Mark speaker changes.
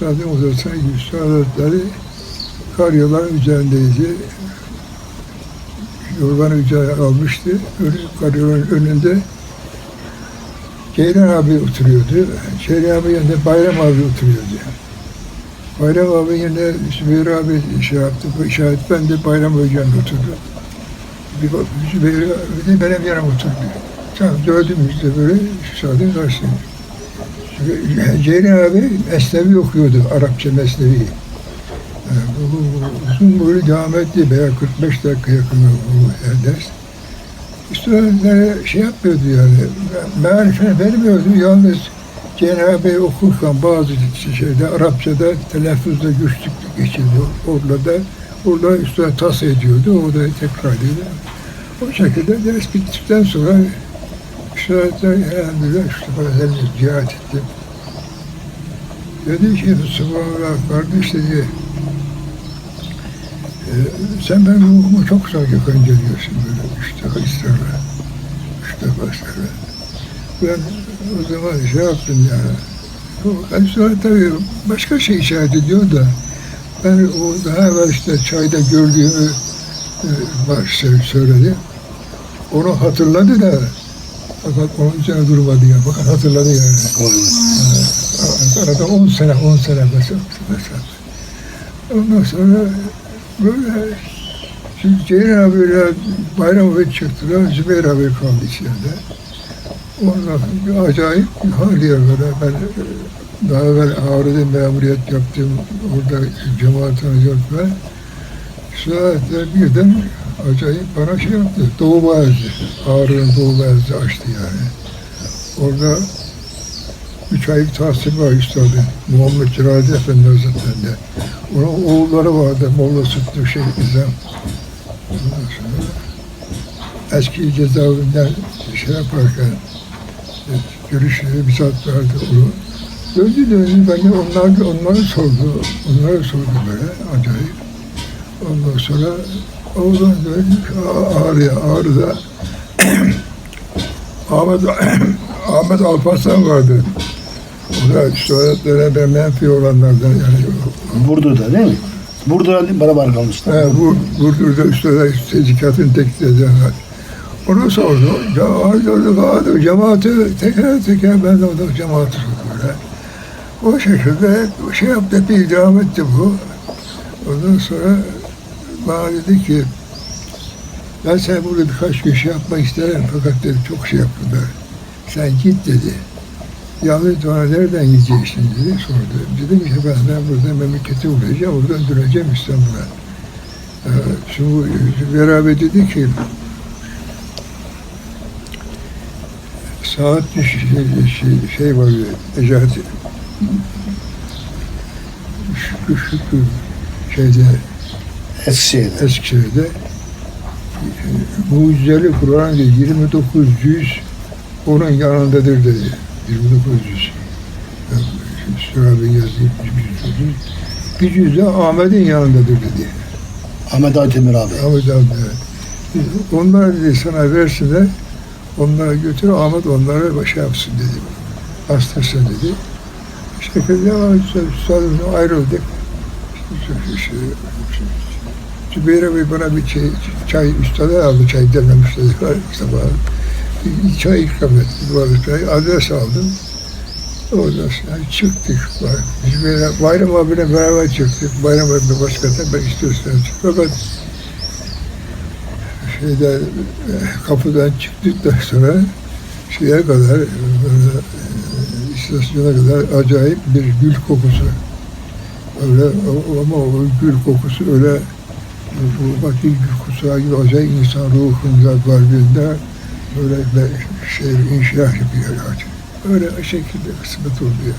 Speaker 1: Üstadın odasına Üstad Hazretleri karyoların üzerindeydi. Yorganı üzerine almıştı. Karyoların önünde Ceylan abi oturuyordu. Ceylan abi yanında Bayram abi oturuyordu. Bayram abi yine Zübeyir abi şey yaptı, işaret ben de Bayram Hoca'nın oturdum. Bir bak, Zübeyir abi de benim yanıma oturdu. Tamam, dördümüz de böyle üstadın karşısında. Ceylan abi Mesnevi okuyordu, Arapça Mesnevi. Yani bu, uzun böyle devam etti, veya 45 dakika yakın bu ders. Üstadlara şey yapmıyordu yani, mealifine vermiyordu, yalnız Cenab-ı okurken bazı şeyde Arapçada telaffuzda güçlük geçildi. Orada da orada üstad tas ediyordu, orada tekrar ediyordu. O şekilde ders bittikten sonra üstadlar elhamdülillah Mustafa Efendi ziyaret ettim. Dedi ki Subhanallah kardeş dedi e, sen benim ruhumu çok saygı gönderiyorsun böyle üç defa ısrarla. Üç defa ısrarla. Ben o zaman şey yaptım yani. O sonra tabii başka şey işaret ediyor da ben o daha evvel işte çayda gördüğümü e, var sö- söyledi. Onu hatırladı da fakat onun üzerine durmadı ya. Fakat hatırladı yani. Arada 10 sene, 10 sene mesela. Ondan sonra böyle şimdi Ceylan abiyle Bayram abi çıktılar, Zübeyir abi kaldı içeride. Sonra bir acayip bir haliye böyle ben daha evvel Ağrı'da memuriyet yaptım, orada cemaat tanıyorum ben. Sonra birden acayip bana şey yaptı, Doğu Bayezid, Ağrı'nın Doğu Bayezid'i açtı yani. Orada üç aylık tahsil var üstadı. Muhammed Celali Efendi Hazretleri'nde. Onun oğulları vardı. Molla Sütlü Şeyh İzam. Ondan sonra eski cezaevinden şey yaparken e, görüşleri bir saat verdi onu. Döndü döndü beni onlar, onları sordu. Onları sordu böyle acayip. Ondan sonra döndük Ağ- Ağrı'ya. Ağrı'da Ahmet, Ahmet Alparslan vardı. O da şöhretlere ve menfi olanlardan yani.
Speaker 2: Burdur'da değil mi? Burdur'da beraber kalmışlar.
Speaker 1: He, bu Burdur'da üstte tezikatın tek dediler. Onu sordu. Cemaat orada cemaati teker teker ben de orada cemaati böyle. O şekilde şey yaptı, bir devam etti bu. Ondan sonra bana dedi ki ben sen burada birkaç gün şey yapmak isterim fakat dedi çok şey yaptılar. Sen git dedi. Yalnız bana nereden gideceksin dedi sordu. Dedim ki ben, ben burada memlekete uğrayacağım, oradan döneceğim İstanbul'a. Ee, şimdi beraber dedi ki saat bir şey, şey, şey var Necati. Şükür şükür şeyde
Speaker 2: Eskişehir'de.
Speaker 1: Eskişehir'de mucizeli Kur'an dedi 29 yüz onun yanındadır dedi. 29 yüz. Sırabi yazdı. Bir yüz de Ahmet'in yanındadır dedi.
Speaker 2: Ahmet Aytemir abi.
Speaker 1: Ahmet abi. evet. Onlar dedi sana versinler. Onlara götür Ahmet onlara başa yapsın dedi. Hastasın dedi. Bu şekilde ya, ayrıldık. İşte, şey, Zübeyir Bey bana bir çay, çay üstada aldı, çay demlemiş dedi. Sabah. Bir çay ikram etti, duvarlı çay. Adres aldım. Ondan sonra çıktık. Zübeyir, Bayram abiyle beraber çıktık. Bayram abi başkasına ben istiyorsan çık. Fakat şeyde e, kapıdan çıktıktan sonra şeye kadar böyle, e, istasyona kadar acayip bir gül kokusu. Öyle ama o gül kokusu öyle kokusu gibi acayip insan ruhunda kalbinde böyle bir şey inşirah yapıyor artık. Öyle şekilde kısmet oluyor.